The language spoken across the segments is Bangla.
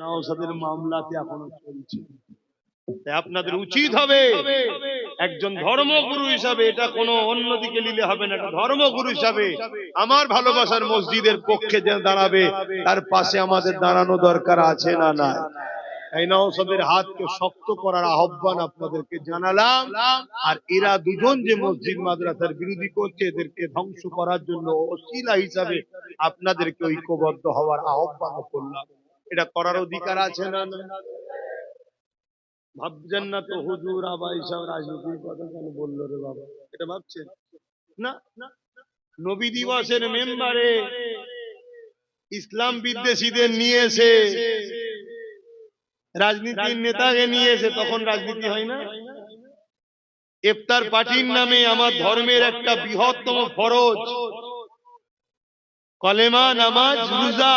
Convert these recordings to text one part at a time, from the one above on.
নওসাদের মামলাতে এখনও চলছে। আপনাদের উচিত হবে একজন ধর্মগুরু হিসাবে এটা কোনো অন্যদিকে নিলে হবে না এটা ধর্মগুরু হিসাবে আমার ভালোবাসার মসজিদের পক্ষে যে দাঁড়াবে তার পাশে আমাদের দাঁড়ানো দরকার আছে না না এই নওসাদের হাতকে শক্ত করার আহ্বান আপনাদেরকে জানালাম আর এরা দুজন যে মসজিদ মাদ্রাসার বিরোধী করছে এদেরকে ধ্বংস করার জন্য অশিলা হিসাবে আপনাদেরকে ঐক্যবদ্ধ হওয়ার আহ্বান করলাম। এটা করার অধিকার আছে না? ভাবছেন না তো হুজুর আবার এইসব রাজনীতির কথা কেন বলল রে বাবা? এটা ভাবছেন? না। নবী দিবসের মেম্বারে ইসলাম বিদ্বেষীদের নিয়ে এসে রাজনীতির নেতাকে নিয়ে এসে তখন রাজনীতি হয় না? ইফতার পার্টির নামে আমার ধর্মের একটা বৃহত্তম ফরজ। কলেমা, নামাজ, রোজা,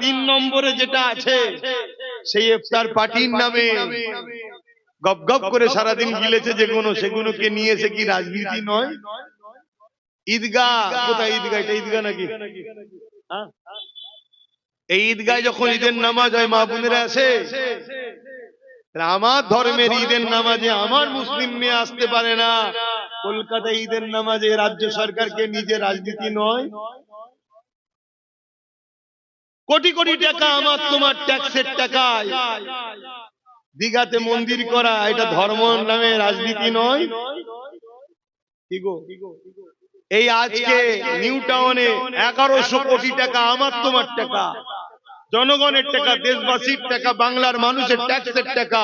তিন নম্বরে যেটা আছে, সেই ইফতার পার্টির নামে। গপ গপ করে সারাদিন গিলেছে যেগুলো সেগুলোকে নিয়ে এসে কি রাজনীতি নয়? ঈদগাহ, কোথায় ঈদগাহ? এটা ঈদগাহ নাকি? হ্যাঁ? এই ঈদগায় যখন ঈদের নামাজ হয়, মা বোনেরা আসে। আমার ধর্মের ঈদের নামাজে আমার মুসলিম মেয়ে আসতে পারে না। কলকাতা ঈদের নামাজে রাজ্য সরকারকে নিজে রাজনীতি নয়। কোটি কোটি টাকা আমার তোমার ট্যাক্সের টাকায়। দিঘাতে মন্দির করা এটা ধর্ম নামে রাজনীতি নয়। এই আজকে নিউ টাউনে এগারোশো কোটি টাকা আমার তোমার টাকা। জনগণের টাকা দেশবাসীর টাকা বাংলার মানুষের ট্যাক্সের টাকা।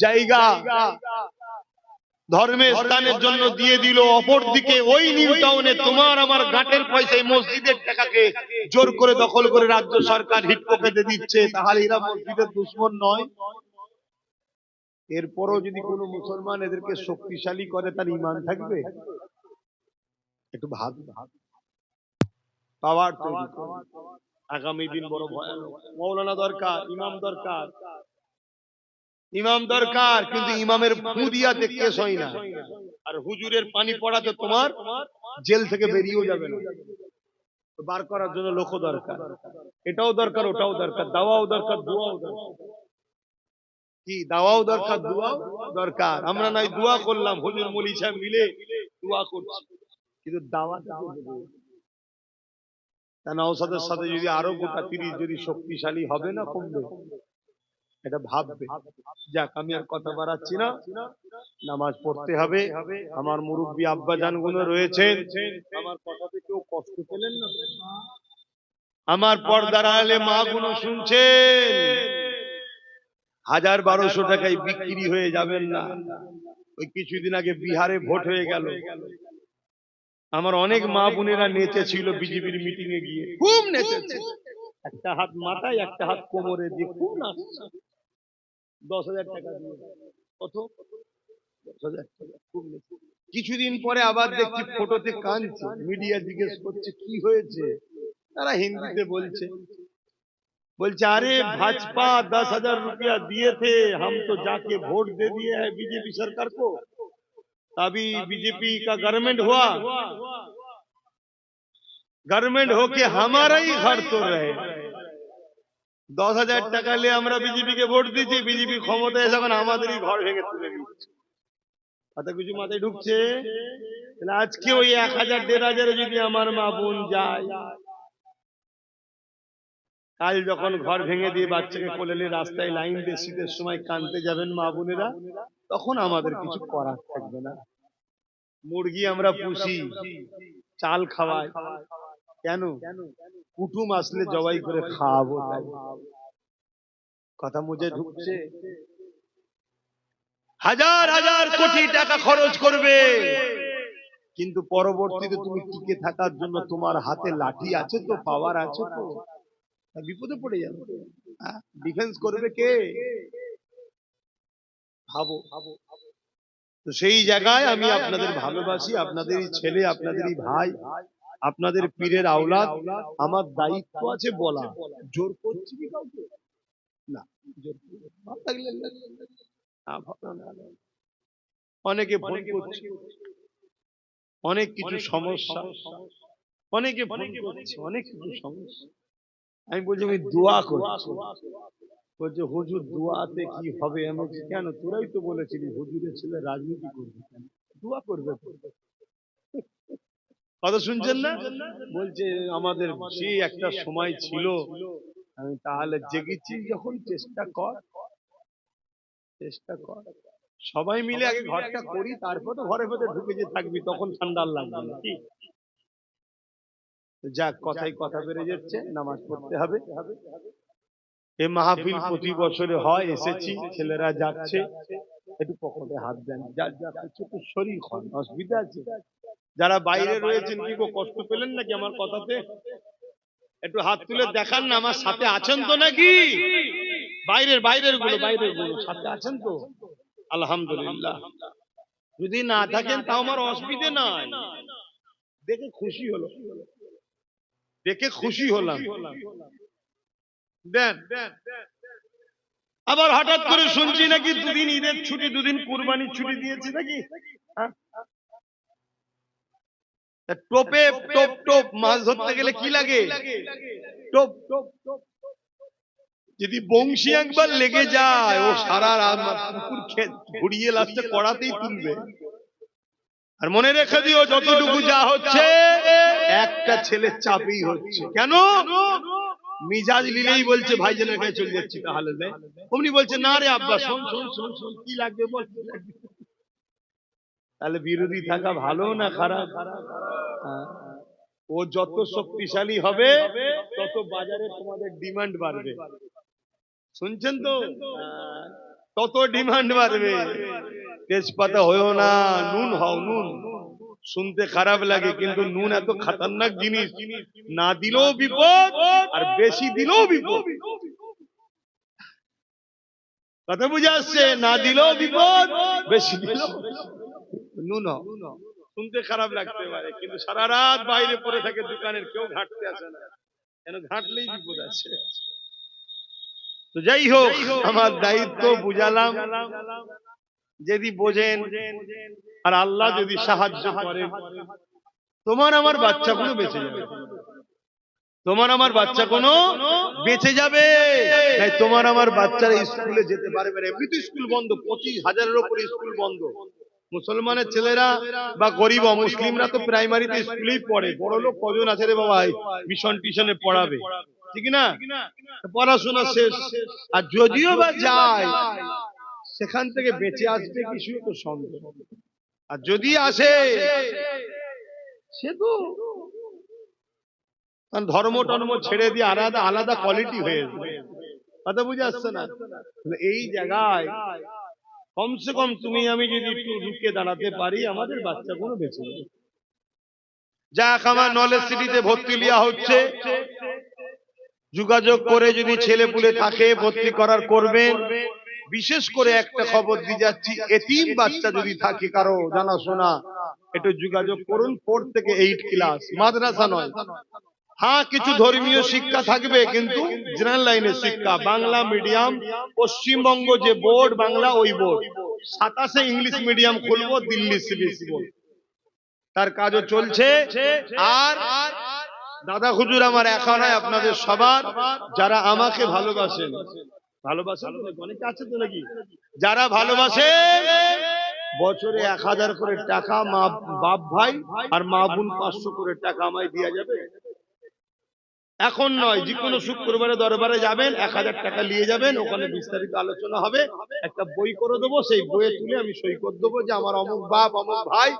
জায়গা। ধর্মের স্থানের জন্য দিয়ে দিল অপর দিকে ওই নিউ টাউনে তোমার আমার ঘাটের পয়সায় মসজিদের টাকাকে জোর করে দখল করে রাজ্য সরকার হিট পকেটে দিচ্ছে। তাহলে এরা মসজিদের দুশ্মন নয়। এরপরও যদি কোনো মুসলমান এদেরকে শক্তিশালী করে তার ইমান থাকবে? একটু ভাব ভাব পাওয়ার তৈরি আগামী দিন বড় ভয়ানক মৌলানা দরকার ইমাম দরকার। ইমাম দরকার কিন্তু ইমামের ফু দিয়াতে কেস হয় না। আর হুজুরের পানি পড়াতে তোমার জেল থেকে বেরিয়েও যাবে না। বার করার জন্য লোক দরকার। এটাও দরকার ওটাও দরকার দাওয়াও দরকার দোয়াও দরকার। কি দাওয়াও দরকার দোয়াও দরকার। আমরা নাই দোয়া করলাম হুজুর মলি সাহেব মিলে দোয়া করছি। কিন্তু দাওয়া তা নওসাদের সাথে যদি আরও গোটা তিরিশ যদি শক্তিশালী হবে না কমবে? এটা ভাববে। যাক, আমি আর কথা বাড়াচ্ছি না। নামাজ পড়তে হবে। আমার মুরব্বী আব্বা জানগুলো রয়েছেন। আমার কথাতে কেউ কষ্ট পেলেন না। আমার পর্দার আলে মা গুলো শুনছেন। হাজার বারোশো টাকায় বিক্রি হয়ে যাবেন না। ওই কিছুদিন আগে বিহারে ভোট হয়ে গেল। আমার অনেক মা বোনেরা নেচেছিল বিজেপির মিটিং এ গিয়ে। খুব নেচেছে। একটা হাত মাথায়, একটা হাত কোমরে দিয়ে খুব নাচছে। দশ হাজার টাকা দিয়ে কত দশ হাজার টাকা খুব নেচেছে। কিছুদিন পরে আবার দেখছি ফটোতে কাঁদছে মিডিয়া জিজ্ঞেস করছে কি হয়েছে তারা হিন্দিতে বলছে बोलचे अरे भाजपा दस हजार रुपया दिए थे हम तो जाके वोट दे दिए हैं बीजेपी सरकार को अभी बीजेपी का गवर्नमेंट हुआ गवर्नमेंट होके हमारा ही घर तो रहे দশ হাজার টাকা নিয়ে আমরা বিজেপি কে ভোট দিচ্ছি বিজেপি ক্ষমতায় এসে এখন আমাদেরই ঘর ভেঙে তুলে দিচ্ছে কথা কিছু মাথায় ঢুকছে? তাহলে আজকে ওই এক হাজার দেড় হাজারে যদি আমার মা বোন যায় কাল যখন ঘর ভেঙে দিয়ে বাচ্চাকে কোলে নিয়ে রাস্তায় লাইন দিয়ে শীতের সময় কানতে যাবেন মা বোনেরা তখন আমাদের কিছু করার থাকবে না। মুরগি আমরা পুষি চাল খাওয়াই। কেন? কুটুম আসলে জবাই করে খাওয়াবো কথা মুজে ঢুকছে। হাজার হাজার কোটি টাকা খরচ করবে। কিন্তু পরবর্তীতে তুমি টিকে থাকার জন্য তোমার হাতে লাঠি আছে তো পাওয়ার আছে তো। বিপদে পড়ে যাবে। ডিফেন্স করবে কে? ভাবো। তো সেই জায়গায় আমি আপনাদের ভালোবাসি। আপনাদেরই ছেলে আপনাদেরই ভাই। আপনাদের পীরের আওলাদ আমার দায়িত্ব আছে বলা জোর করছি কি কাউকে? না। জোর ভালো লাগলে। অনেকে ফোন করছে। অনেক কিছু সমস্যা। অনেকে ফোন করছে। অনেক কিছু সমস্যা। আমি বলছি আমি দোয়া করছি। বলছে হুজুর দোয়াতে কি হবে? আমি কেন? তোরাই তো বলেছিলি হুজুরের ছেলে রাজনীতি করবে কেন? দোয়া করবে। কথা শুনছেন না? বলছে, আমাদের সেই একটা সময় ছিল, আমি তাহলে জেগেছি, যখন চেষ্টা কর চেষ্টা কর। সবাই মিলে আগে ঘরটা করি, তারপর তো ঘরে ভেতরে ঢুকে যে থাকবি, তখন ঠান্ডা লাগবে না, কি? যাক কথাই কথা বেড়ে যাচ্ছে, নামাজ পড়তে হবে। এ মাহফিল প্রতি বছরে হয়, এসেছি, ছেলেরা যাচ্ছে। একটু পকেটে হাত দেন, যা কিছু একটু শরীর হয়, অসুবিধা আছে। যারা বাইরে রয়েছেন কি গো কষ্ট পেলেন নাকি আমার কথাতে? একটু হাত তুলে দেখান না আমার সাথে আছেন তো নাকি? বাইরের বাইরেরগুলো বাইরেরগুলো সাথে আছেন তো? আলহামদুলিল্লাহ। যদি না থাকেন তাও আমার অসুবিধে নাই। দেখে খুশি হলো। দেখে খুশি হলাম। দেন। আবার হঠাৎ করে শুনছি নাকি দুদিন ঈদের ছুটি দুদিন কুরবানির ছুটি দিয়েছি নাকি? হ্যাঁ? টোপে টোপ টোপ মাছ ধরতে গেলে কি লাগে? টোপ টোপ যদি বংশী একবার লেগে যায় ও সারা রাত পুকুর ঘুরিয়ে লাস্টে কড়াতেই তুলবে। আর মনে রেখে দিও যতটুকু যা হচ্ছে একটা ছেলে চাপেই হচ্ছে। কেন? মিজাজ লিলেই বলছে ভাইজানের কাছে চলে যাচ্ছি তাহলে অমনি বলছে না রে আব্বা শোন শোন শোন শোন কি লাগবে বল কি লাগবে? তাহলে বিরোধী থাকা ভালো না খারাপ। ও যত শক্তিশালী হবে, তত বাজারে তোমাদের ডিমান্ড বাড়বে। শুনছেন তো। তত ডিমান্ড বাড়বে। তেজপাতা হয়েও না, নুন হও, নুন। শুনতে খারাপ লাগে, কিন্তু নুন এত খাতারনাক জিনিস। না দিলেও বিপদ, আর বেশি দিলেও বিপদ। কথা বুঝে আসছে? না দিলেও বিপদ, বেশি দিলেও নুন। শুনতে খারাপ লাগতে পারে কিন্তু সারা রাত বাইরে পড়ে থাকে দোকানের কেউ ঘাটতে আসে না। কেন ঘাটলেই বিপদ আছে। তো যাই হোক আমার দায়িত্ব বুঝালাম। যদি বোঝেন আর আল্লাহ যদি সাহায্য করেন তোমার আমার বাচ্চা কোনো বেঁচে যাবে। তোমার আমার বাচ্চা কোনো বেঁচে যাবে। তাই তোমার আমার বাচ্চারা স্কুলে যেতে পারবে না এমনি তো স্কুল বন্ধ পঁচিশ হাজারের উপরে স্কুল বন্ধ। মুসলমানের ছেলেরা বা গরিব মুসলিমরা তো প্রাইমারিতে স্কুলেই পড়ে। বড় লোক কজন আছে রে বাবা মিশন টিশনে পড়াবে। ঠিক না? পড়াশোনা শেষ। আর যদিও বা যায়, সেখান থেকে বেঁচে আসবে কিছু তো সন্দেহ। আর যদি আসে, সে তো ধর্ম টর্ম ছেড়ে দিয়ে আলাদা আলাদা কোয়ালিটি হয়ে যাবে। কথা বুঝে আসছে না? এই জায়গায় কমসে কম তুমি আমি যদি একটু রুকে দাঁড়াতে পারি, আমাদের বাচ্চাগুলো বেঁচে যাবে। আমার নলেজ সিটিতে ভর্তি লিয়া হচ্ছে। যোগাযোগ করে যদি ছেলে পুলে থাকে, ভর্তি করার করবেন। বিশেষ করে একটা খবর দিয়ে যাচ্ছি, এতিম বাচ্চা যদি থাকে কারও জানাশোনা, একটু যোগাযোগ করুন, ফোর থেকে এইট ক্লাস, মাদ্রাসা নয়। হ্যাঁ কিছু ধর্মীয় শিক্ষা থাকবে কিন্তু জেনারেল লাইনের শিক্ষা বাংলা মিডিয়াম পশ্চিমবঙ্গ যে বোর্ড বাংলা ওই বোর্ড। সাতাশে ইংলিশ মিডিয়াম খুলবো দিল্লি সিবিএসই বোর্ড তার কাজও চলছে। আর দাদা হুজুর আমার একা নয় আপনাদের সবার যারা আমাকে ভালোবাসেন। ভালোবাসেন? নাকি? অনেকে আছে তো নাকি? যারা ভালোবাসে বছরে এক হাজার করে টাকা মা বাপ ভাই আর মা বোন পাঁচশো করে টাকা আমায় দেওয়া যাবে? এখন নয় যে কোনো শুক্রবারে দরবারে যাবেন, এক হাজার টাকা নিয়ে যাবেন, ওখানে বিস্তারিত আলোচনা হবে। একটা বই করে দেবো, সেই বইয়ে তুলে আমি সই করে দেবো যে আমার অমুক বাপ, অমুক ভাই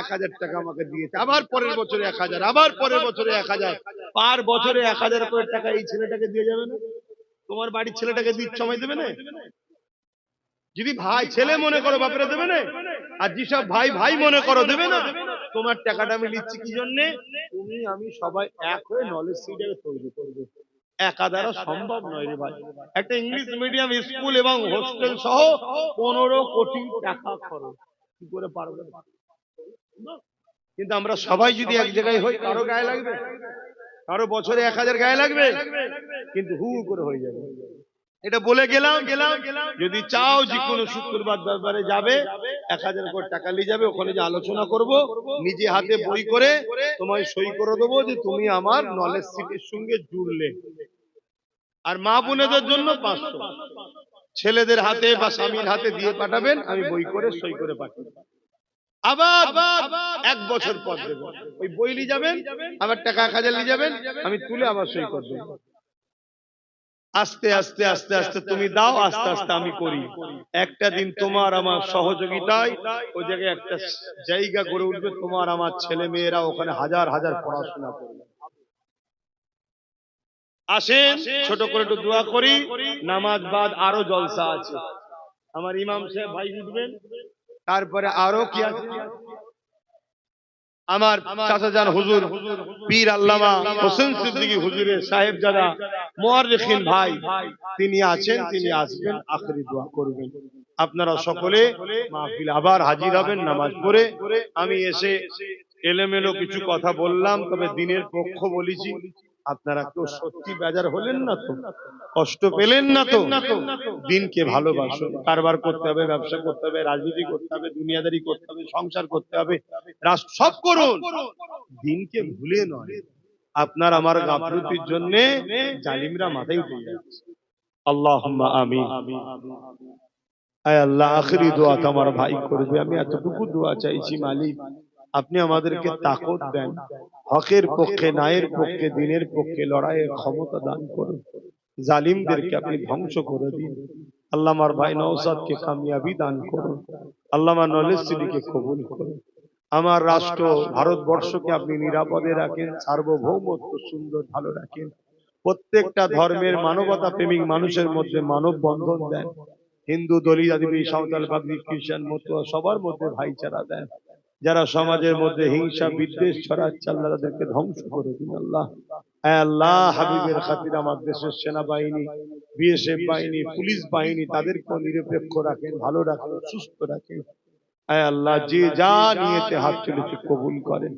এক হাজার টাকা আমাকে দিয়েছে। আবার পরের বছরে এক হাজার, আবার পরের বছরে এক হাজার, পার বছরে এক হাজার করে টাকা এই ছেলেটাকে দিয়ে যাবে না? তোমার বাড়ির ছেলেটাকে দিচ্ছ, আমায় দেবে না? যদি ভাই ছেলে মনে করো, বাপরে দেবে না? আর যেসব ভাই ভাই মনে করো, দেবে না? তোমার টাকাটা আমি নিচ্ছি কি জন্য? তুমি আমি সবাই এক হয়ে নলেজ সিটাকে তৈরি করব। একা দ্বারা সম্ভব নয় রে ভাই। একটা ইংলিশ মিডিয়াম স্কুল এবং হোস্টেল সহ পনেরো কোটি টাকা খরচ। কি করে পারবে? কিন্তু আমরা সবাই যদি এক জায়গায় হই কারও গায়ে লাগবে? কারও বছরে এক হাজার গায়ে লাগবে? কিন্তু হু হু করে হয়ে যাবে? এটা বলে গেলাম গেলাম যদি চাও যে কোনো শুক্রবার দরবারে যাবে এক হাজার করে টাকা নিয়ে যাবে ওখানে যে আলোচনা করব নিজে হাতে বই করে তোমায় সই করে দেবো যে তুমি আমার নলেজ সিটির সঙ্গে জুড়লে। আর মা বোনেদের জন্য পাঁচশো। ছেলেদের হাতে বা স্বামীর হাতে দিয়ে পাঠাবেন আমি বই করে সই করে পাঠাবো আবার এক বছর পর দেবেন ওই বই নিয়ে যাবেন আবার টাকা এক হাজার নিয়ে যাবেন আমি তুলে আবার সই করে দেবো। আস্তে আস্তে আস্তে আস্তে তুমি দাও আস্তে আস্তে আমি করি। একটা দিন তোমার আমার সহযোগিতায় ওই জায়গায় একটা জায়গা গড়ে উঠবে তোমার আমার ছেলে মেয়েরা ওখানে হাজার হাজার পড়াশোনা করবে। আসেন ছোট করে একটু দোয়া করি নামাজ বাদ আরও জলসা আছে। আমার ইমাম সাহেব ভাই উঠবেন তারপরে আরও কি আছে? আমার চাচাজান হুজুর, পীর আল্লামা হোসেন সিদ্দিকী হুজুরের সাহেব যারা মোয়াররিখিন ভাই, তিনি আছেন, তিনি আসবেন, আখরি দোয়া করবেন। আপনারা সকলে মাহফিল আবার হাজির হবেন, নামাজ পড়ে। আমি এসে এলোমেলো কিছু কথা বললাম, তবে দিনের পক্ষ বলেছি। আপনারা কেউ সত্যি বেজার হলেন না তো? কষ্ট পেলেন না তো? দিনকে ভালোবাসো। কারবার করতে হবে ব্যবসা করতে হবে রাজনীতি করতে হবে দুনিয়াদারি করতে হবে সংসার করতে হবে রাষ্ট্র সব করুন। দিনকে ভুলে নয়। আপনার আমার গাফলতির জন্য জালিমরা মাথায় উঠে যাচ্ছে আল্লাহ আমিন। আয় আল্লাহ আখরি দোয়া তো আমার ভাই করবে। আমি এতটুকু দোয়া চাইছি মালিক। আপনি আমাদেরকে তাকত দেন। হকের পক্ষে ন্যায়ের পক্ষে দিনের পক্ষে লড়াইয়ের ক্ষমতা দান করুন। জালিমদেরকে আপনি ধ্বংস করে দিন। আল্লাহ আমার ভাই নওসাদকে কামিয়াবি দান করুন। আল্লাহ আমার নলেজ কবুল করুন। আমার রাষ্ট্র ভারতবর্ষকে আপনি নিরাপদে রাখেন সার্বভৌমত্ব সুন্দর ভালো রাখেন। প্রত্যেকটা ধর্মের মানবতা প্রেমিক মানুষের মধ্যে মানব বন্ধন দেন। হিন্দু দলিত আদিবাসী সাঁওতাল পাবলিক খ্রিস্টান মতুয়া সবার মধ্যে ভাইচারা দেন। যারা সমাজের মধ্যে হিংসা বিদ্বেষ ছড়াচ্ছে আল্লাহ তাদেরকে ধ্বংস করে দিন আল্লাহ। আল্লাহ। হাবিবের খাতির আমার দেশের সেনাবাহিনী বিএসএফ বাহিনী পুলিশ বাহিনী তাদেরকেও নিরপেক্ষ রাখেন ভালো রাখেন সুস্থ রাখেন আয় আল্লাহ যে যা নিয়েতে হাত তুলেছে কবুল করেন।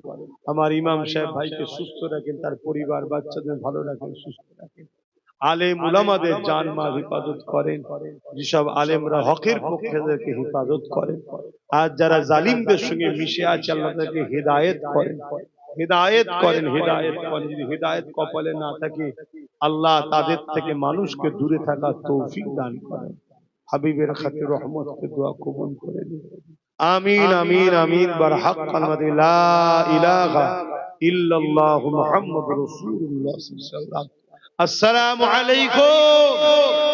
আমার ইমাম সাহেব ভাইকে সুস্থ রাখেন তার পরিবার বাচ্চাদের ভালো রাখেন সুস্থ রাখেন। আলেম উলামাদের জান মাল হেফাজত করেন যেসব আলেমরা হকের পক্ষে তাদেরকে হেফাজত করেন। আর যারা জালিমদের সঙ্গে মিশে আছে আল্লাহ তাদেরকে হেদায়েত করেন। হেদায়েত করেন হেদায়েত করেন। যদি হেদায়েত কপালে না থাকে আল্লাহ তাদের থেকে মানুষকে দূরে থাকার তৌফিক দান করেন। হাবিবের খাতির রহমতকে দোয়া কবুল করে দিন আমিন আমিন আমিন বার হক কালমাতি লা ইলাহা ইল্লাল্লাহু মুহাম্মাদুর রাসূলুল্লাহ। সাল্লাল্লাহু আলাইহি ওয়াসাল্লাম السلام عليكم.